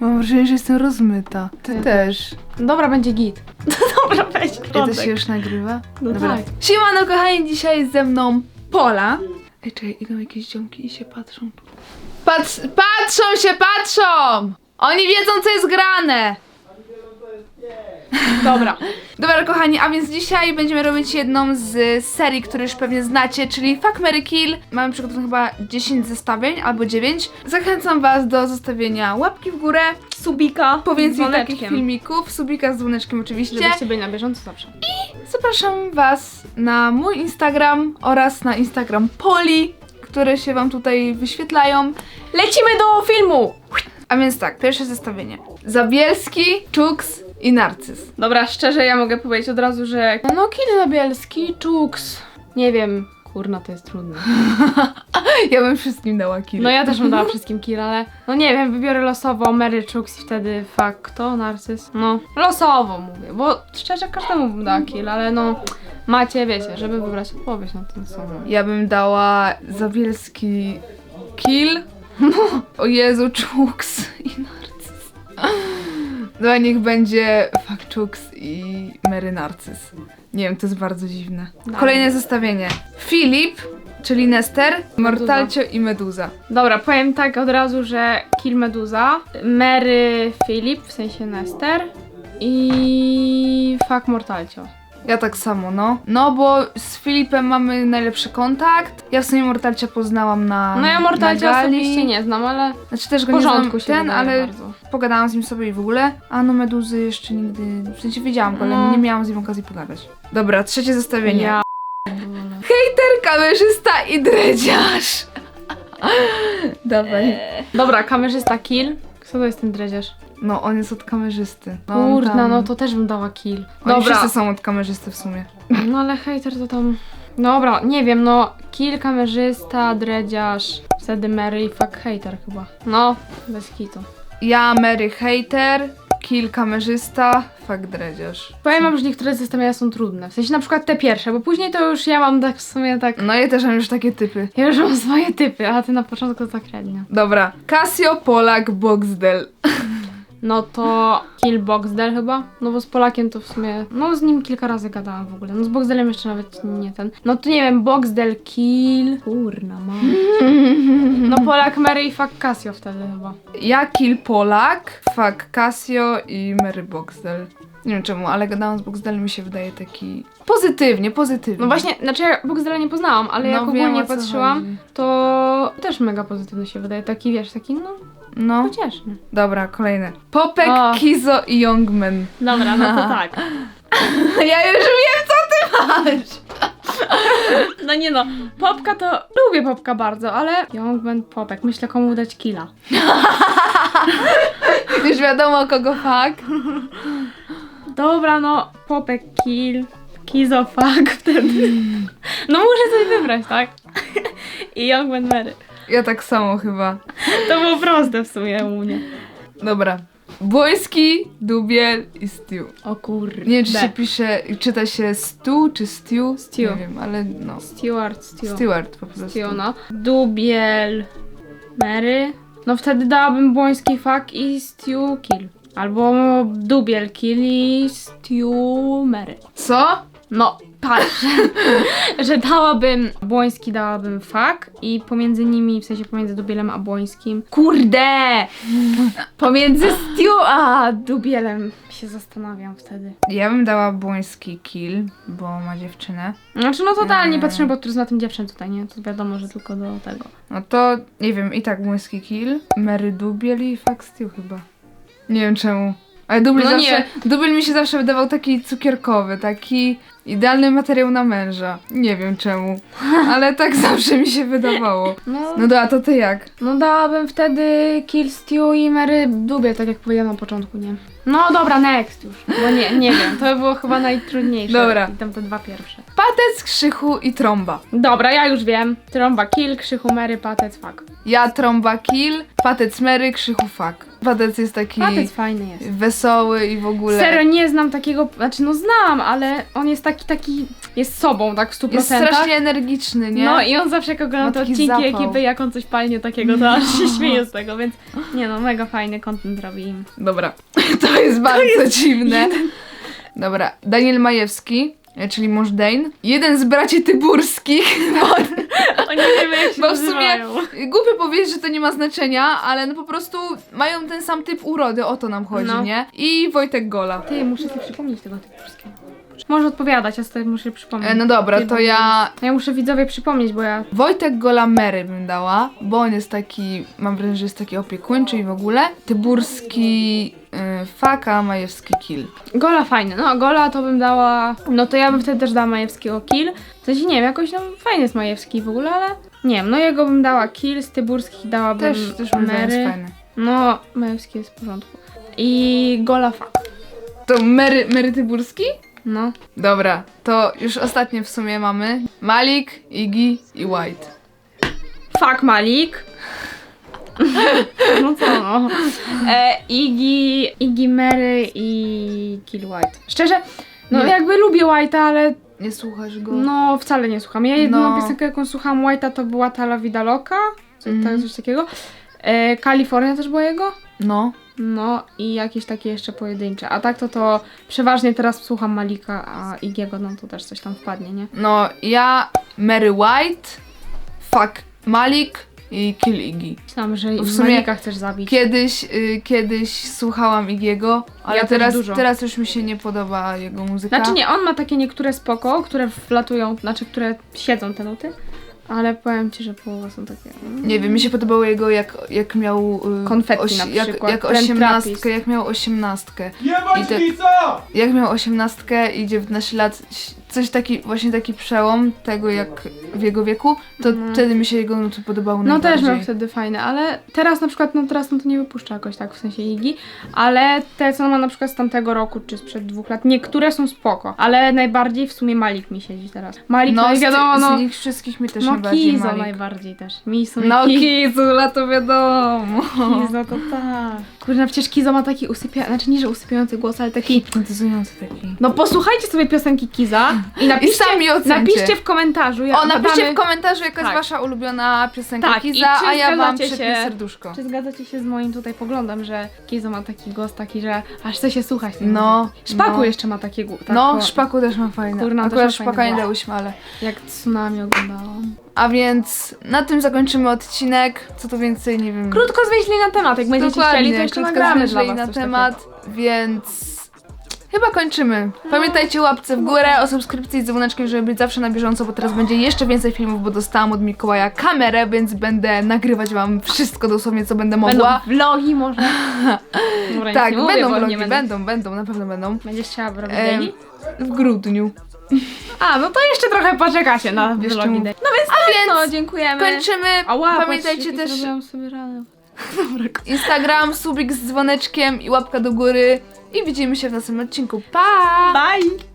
Mam wrażenie, że jestem rozmyta. Ty Ja też. Dobra, będzie git. Dobra, weź I to się już nagrywa? No tak. Siemano kochani, dzisiaj jest ze mną Pola. Ej, czekaj, idą jakieś ziomki i się patrzą. Patrz, patrzą się, patrzą! Oni wiedzą, co jest grane! Dobra. Dobra, kochani, a więc dzisiaj będziemy robić jedną z serii, które już pewnie znacie, czyli Fuck, Mary Kill. Mamy przygotowane chyba 10 zestawień albo 9. Zachęcam Was do zostawienia łapki w górę, Subika. po więcej takich filmików, subika z dzwoneczkiem oczywiście. Żebyście byli na bieżąco zawsze. Zapraszam Was na mój Instagram oraz na Instagram Poli, które się Wam tutaj wyświetlają. Lecimy do filmu! A więc tak, pierwsze zestawienie. Zabielski, Czuks i Narcyz. Dobra, szczerze ja mogę powiedzieć od razu, że no Kil Zabielski, Czuks. Nie wiem, kurna to jest trudne. Ja bym wszystkim dała kill. No ja też bym dała wszystkim Kill, ale no nie wiem, wybiorę losowo Mary Czuks i wtedy fuck, kto? Narcyz? No, losowo mówię, bo szczerze każdemu bym dała Kill, ale no macie, wiecie, żeby wybrać odpowiedź na tym samym. Ja bym dała Zabielski kill. O Jezu, Czuks i Narcyz. No niech będzie fuck Czuks i Mary Narcyz. Nie wiem, to jest bardzo dziwne. Dawaj. Kolejne zestawienie. Filip, czyli Nester, Mortalcio i Meduza. Dobra, powiem tak od razu, że Kill Meduza, Mary Philip, w sensie Nester i fuck Mortalcio. Ja tak samo, no. No, bo z Filipem mamy najlepszy kontakt. Ja w sumie Mortalcia poznałam na No ja na gali. osobiście nie znam, ale Znaczy też go nie znam porządku się ten, ale bardzo. pogadałam z nim sobie i w ogóle. A no Meduzy jeszcze nigdy, w sensie wiedziałam go, ale No. nie miałam z nim okazji pogadać. Dobra, trzecie zestawienie. Ja... Hejter, kamerzysta i dredziarz. Dawaj. Dobra, kamerzysta Kill. Kto to jest ten dredziarz? No, on jest od kamerzysty. No, on Kurna, tam- no to też bym dała Kill. Oni Dobra, wszyscy są od kamerzysty w sumie. no ale hejter to tam... Dobra, nie wiem, no Kill, kamerzysta, dredziarz, wtedy Mary i fuck hejter chyba. No, bez kitu. Ja, Mary, hejter, kill, kamerzysta, fuck, dredziarz. Powiem wam, że niektóre zestawienia są trudne. W sensie na przykład te pierwsze, bo później to już ja mam tak w sumie tak... No ja też mam już takie typy. Ja już mam swoje typy, a ty na początku to tak średnio. Dobra. Casio, Polak, Boxdel. No to Kill Boxdel chyba, no bo z Polakiem to w sumie, no z nim kilka razy gadałam w ogóle, no z Boxdelem jeszcze nawet nie ten. No to nie wiem, Boxdel Kill, kurna ma. No Polak, Mary i fuck Casio wtedy chyba. Ja, kill, Polak, fuck, Casio i Mary Boxdel. Nie wiem czemu, ale gadałam z Boxdelem mi się wydaje taki... Pozytywnie, pozytywnie. No właśnie, znaczy ja Boxdela nie poznałam, ale jak No, wiem, ogólnie o co patrzyłam, chodzi. to też mega pozytywny się wydaje, taki wiesz, taki no No, pocieszny. dobra, kolejne. Popek, O. Kizo i Youngman. Dobra, no to tak. Ja już wiem, co ty masz! No nie no, Popka to, lubię Popka bardzo, ale Youngman Popek, myślę komu dać killa. Już wiadomo, kogo fuck. Dobra, no, Popek kill, Kizo fuck wtedy. No muszę coś wybrać, tak? I Youngman Mary. Ja tak samo chyba. To było proste w sumie u mnie. Dobra. Błoński, Dubiel i Stew. O kurde. Nie wiem, czy się pisze, czyta się Stu czy Stew? Stew. Nie wiem, ale no. Stewart, Stewart. Stewart po prostu. Stewart, no. Dubiel, Mary. No wtedy dałabym Błoński fuck i Stew kill. Albo Dubiel kill i Stew Mary. Co? No, patrz, że dałabym, Błoński dałabym fuck i pomiędzy nimi, w sensie pomiędzy Dubielem a Błońskim, kurde! Pomiędzy Stew a Dubielem się zastanawiam wtedy. Ja bym dała Błoński kill, bo ma dziewczynę. Znaczy no totalnie Mm. patrzymy pod na tym dziewczyn tutaj, nie? To wiadomo, że tylko do tego. No to nie wiem, i tak Błoński kill, Mary Dubiel i fuck Stew chyba. Nie wiem czemu. Ale Dubiel No zawsze, nie. Dubiel mi się zawsze wydawał taki cukierkowy, taki idealny materiał na męża. Nie wiem czemu, ale tak zawsze mi się wydawało. No, No dobra, to ty jak? no dałabym wtedy Kill Stew i Mary Dubiel, tak jak powiedziałam na początku, nie? No dobra, next już, bo nie, nie wiem, to by było chyba najtrudniejsze. Dobra. I tam te dwa pierwsze. Patec, Krzychu i Trąba. Dobra, ja już wiem. Trąba kill, krzychu Mary, patec, fuck. Ja Trąba kill, Patec Mary, Krzychu fuck. Patec jest taki Patec fajny jest. wesoły i w ogóle... Serio, nie znam takiego, znaczy no znam, ale on jest taki, taki, jest sobą, tak w 100%. Jest strasznie energiczny, nie? No i on zawsze jak ogląda te odcinki zapał. ekipy, jak on coś palnie takiego, to aż się śmieje z tego, więc nie no, mega fajny content robi im. Dobra, to jest bardzo dziwne. Dobra, Daniel Majewski, e, czyli mąż Dane. Jeden z braci Tyburskich. Bo, nie wiemy jak się Bo w sumie nazywają. głupio powiedzieć, że to nie ma znaczenia, ale no po prostu mają ten sam typ urody, o to nam chodzi, No. nie? I Wojtek Gola. Ty, muszę sobie przypomnieć tego typurskiego. Może odpowiadać, ja sobie muszę przypomnieć. E, no dobra, to ja Ja muszę widzowie przypomnieć, bo ja... Wojtek Gola Mary bym dała, bo on jest taki, mam wrażenie, że jest taki opiekuńczy i w ogóle. Tyburski y, Faka, Majewski Kill. Gola fajny, no Gola to bym dała... No to ja bym wtedy też dała Majewskiego kill. W sensie nie wiem, jakoś no fajny jest Majewski w ogóle, ale... Nie wiem, no jego bym dała kill, z Tyburskich dałabym Też, też moim zdaniem jest Mary. fajny. No, Majewski jest w porządku. I Gola Fak. To Mary, Mary Tyburski? No. Dobra, to już ostatnie w sumie mamy. Malik, Iggy i White. Fuck Malik. No co no. E, Iggy, Iggy Mary i Kill White. Szczerze, no Nie. jakby lubię White'a, ale Nie słuchasz go? no wcale nie słucham. Ja jedyną No. piosenkę jaką słuchałam White'a to była ta La Vida Loca, coś, Mhm. tak, coś takiego. E, Kalifornia też była jego. No. No i jakieś takie jeszcze pojedyncze. A tak to to przeważnie teraz słucham Malika, a Iggy'ego no to też coś tam wpadnie, nie? No, ja Mary White, fuck Malik i Kill Iggy. Myślałam, że W w sumie Malika chcesz zabić. Kiedyś, y, kiedyś słuchałam Igiego, ale Ja też teraz, dużo. teraz już mi się nie podoba jego muzyka. Znaczy nie, on ma takie niektóre spoko, które wlatują, znaczy które siedzą te nuty, ale powiem ci, że połowa są takie... mm. Nie wiem, mi się podobało jego jak, jak miał... y, Konfetti na jak, przykład, jak Trend osiemnastkę, jak miał osiemnastkę. Jebać I te- pizza! Jak miał osiemnastkę i 19 lat, coś taki, właśnie taki przełom tego jak w jego wieku, to No. wtedy mi się jego nuty podobały No też najbardziej. miał wtedy fajne, ale teraz na przykład, no teraz no to nie wypuszcza jakoś tak w sensie Iggy, ale te co ma na przykład z tamtego roku czy sprzed dwóch lat, niektóre są spoko, ale najbardziej w sumie Malik mi siedzi teraz. Malik, no, No, i z, wiadomo, ty- no, z nich wszystkich mi też no najbardziej Kizo Malik. najbardziej też. Misu No i Kizula to wiadomo. Kizo to tak. Kurde, przecież Kizo ma taki usypiający, znaczy nie, że usypiający głos, ale taki... Hipnotyzujący taki. No posłuchajcie sobie piosenki Kiza i I napiszcie, sami ocencie. napiszcie w komentarzu. Ja O, napiszcie badamy- w komentarzu, jaka Tak. jest wasza ulubiona piosenka Tak, i Kiza, a ja wam się- serduszko. Czy zgadzacie się z moim tutaj poglądem, że Kizo ma taki głos taki, że aż chce się słuchać No, muzyki. Szpaku no. jeszcze ma takie głos. Tak, No, szpaku też ma fajne. Kurna, też Akurat ma fajny szpaka nie dałyśmy, ale... Jak tsunami oglądałam. A więc na tym zakończymy odcinek. Co tu więcej, nie wiem. Krótko zwięźli na temat, jak będziecie Dokładnie, chcieli, to jeszcze nagramy dla was na temat, więc chyba kończymy. Pamiętajcie o łapce w górę, o subskrypcji z dzwoneczkiem, żeby być zawsze na bieżąco, bo teraz będzie jeszcze więcej filmów, bo dostałam od Mikołaja kamerę, więc będę nagrywać wam wszystko dosłownie, co będę takiego. mogła. Będą vlogi może? Dobra, nic tak, nie mówię, będą bo nie vlogi, będę. będą, będą, na pewno będą. Będziesz chciała robić Em, daily? w grudniu. A, no to jeszcze trochę poczekacie na Jeszcze vlogi daily. No więc tak, więc no, dziękujemy. Kończymy. Ała, Pamiętajcie też Zrobiłam sobie ranę. Instagram, subik z dzwoneczkiem i łapka do góry. I widzimy się w następnym odcinku. Pa! Bye!